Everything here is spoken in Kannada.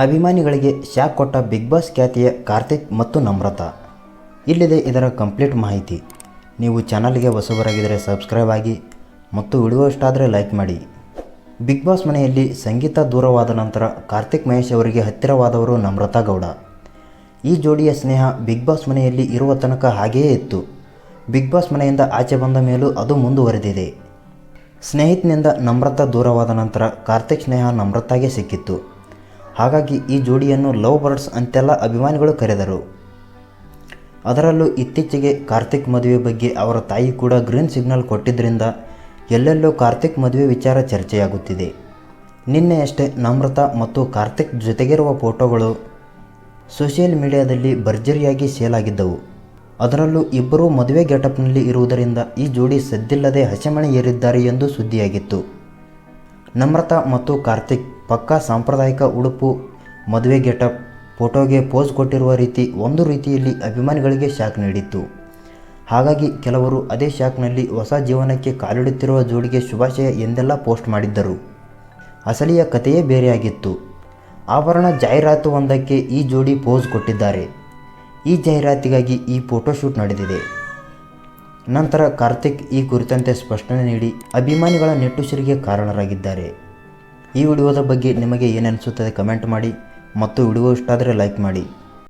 ಅಭಿಮಾನಿಗಳಿಗೆ ಶಾಕ್ ಕೊಟ್ಟ ಬಿಗ್ ಬಾಸ್ ಖ್ಯಾತಿಯ ಕಾರ್ತಿಕ್ ಮತ್ತು ನಮ್ರತಾ. ಇಲ್ಲಿದೆ ಇದರ ಕಂಪ್ಲೀಟ್ ಮಾಹಿತಿ. ನೀವು ಚಾನಲ್ಗೆ ಹೊಸಬರಾಗಿದ್ದರೆ ಸಬ್ಸ್ಕ್ರೈಬ್ ಆಗಿ ಮತ್ತು ವಿಡಿಯೋ ಇಷ್ಟ ಲೈಕ್ ಮಾಡಿ. ಬಿಗ್ ಬಾಸ್ ಮನೆಯಲ್ಲಿ ಸಂಗೀತ ದೂರವಾದ ನಂತರ ಕಾರ್ತಿಕ್ ಮಹೇಶ್ ಅವರಿಗೆ ಹತ್ತಿರವಾದವರು ನಮ್ರತಾ ಗೌಡ. ಈ ಜೋಡಿಯ ಸ್ನೇಹ ಬಿಗ್ ಬಾಸ್ ಮನೆಯಲ್ಲಿ ಇರುವ ತನಕ ಹಾಗೆಯೇ ಇತ್ತು. ಬಿಗ್ ಬಾಸ್ ಮನೆಯಿಂದ ಆಚೆ ಬಂದ ಮೇಲೂ ಅದು ಮುಂದುವರೆದಿದೆ. ಸ್ನೇಹಿತನಿಂದ ನಮ್ರತಾ ದೂರವಾದ ನಂತರ ಕಾರ್ತಿಕ್ ಸ್ನೇಹ ನಮ್ರತಾಗೆ ಸಿಕ್ಕಿತ್ತು. ಹಾಗಾಗಿ ಈ ಜೋಡಿಯನ್ನು ಲವ್ ಬರ್ಡ್ಸ್ ಅಂತೆಲ್ಲ ಅಭಿಮಾನಿಗಳು ಕರೆದರು. ಅದರಲ್ಲೂ ಇತ್ತೀಚೆಗೆ ಕಾರ್ತಿಕ್ ಮದುವೆ ಬಗ್ಗೆ ಅವರ ತಾಯಿ ಕೂಡ ಗ್ರೀನ್ ಸಿಗ್ನಲ್ ಕೊಟ್ಟಿದ್ದರಿಂದ ಎಲ್ಲೆಲ್ಲೂ ಕಾರ್ತಿಕ್ ಮದುವೆ ವಿಚಾರ ಚರ್ಚೆಯಾಗುತ್ತಿದೆ. ನಿನ್ನೆಯಷ್ಟೇ ನಮ್ರತಾ ಮತ್ತು ಕಾರ್ತಿಕ್ ಜೊತೆಗಿರುವ ಫೋಟೋಗಳು ಸೋಷಿಯಲ್ ಮೀಡಿಯಾದಲ್ಲಿ ಭರ್ಜರಿಯಾಗಿ ಸೇಲ್ ಆಗಿದ್ದವು. ಅದರಲ್ಲೂ ಇಬ್ಬರೂ ಮದುವೆ ಗೆಟಪ್ನಲ್ಲಿ ಇರುವುದರಿಂದ ಈ ಜೋಡಿ ಸದ್ದಿಲ್ಲದೆ ಹಸೆಮಣೆ ಏರಿದ್ದಾರೆ ಎಂದು ಸುದ್ದಿಯಾಗಿತ್ತು. ನಮ್ರತಾ ಮತ್ತು ಕಾರ್ತಿಕ್ ಪಕ್ಕಾ ಸಾಂಪ್ರದಾಯಿಕ ಉಡುಪು, ಮದುವೆ ಗೆಟಪ್, ಫೋಟೋಗೆ ಪೋಸ್ ಕೊಟ್ಟಿರುವ ರೀತಿ ಒಂದು ರೀತಿಯಲ್ಲಿ ಅಭಿಮಾನಿಗಳಿಗೆ ಶಾಕ್ ನೀಡಿತ್ತು. ಹಾಗಾಗಿ ಕೆಲವರು ಅದೇ ಶಾಕ್ನಲ್ಲಿ ಹೊಸ ಜೀವನಕ್ಕೆ ಕಾಲಿಡುತ್ತಿರುವ ಜೋಡಿಗೆ ಶುಭಾಶಯ ಎಂದೆಲ್ಲ ಪೋಸ್ಟ್ ಮಾಡಿದ್ದರು. ಅಸಲಿಯ ಕಥೆಯೇ ಬೇರೆಯಾಗಿತ್ತು. ಆಭರಣ ಜಾಹೀರಾತು ಒಂದಕ್ಕೆ ಈ ಜೋಡಿ ಪೋಸ್ ಕೊಟ್ಟಿದ್ದಾರೆ. ಈ ಜಾಹೀರಾತಿಗಾಗಿ ಈ ಫೋಟೋಶೂಟ್ ನಡೆದಿದೆ. ನಂತರ ಕಾರ್ತಿಕ್ ಈ ಕುರಿತಂತೆ ಸ್ಪಷ್ಟನೆ ನೀಡಿ ಅಭಿಮಾನಿಗಳ ನೆಟ್ಟುಸಿರಿಗೆ ಕಾರಣರಾಗಿದ್ದಾರೆ. ಈ ವಿಡಿಯೋದ ಬಗ್ಗೆ ನಿಮಗೆ ಏನನಿಸುತ್ತದೆ ಕಮೆಂಟ್ ಮಾಡಿ. ಮತ್ತು ವಿಡಿಯೋ ಇಷ್ಟ ಆದರೆ ಲೈಕ್ ಮಾಡಿ.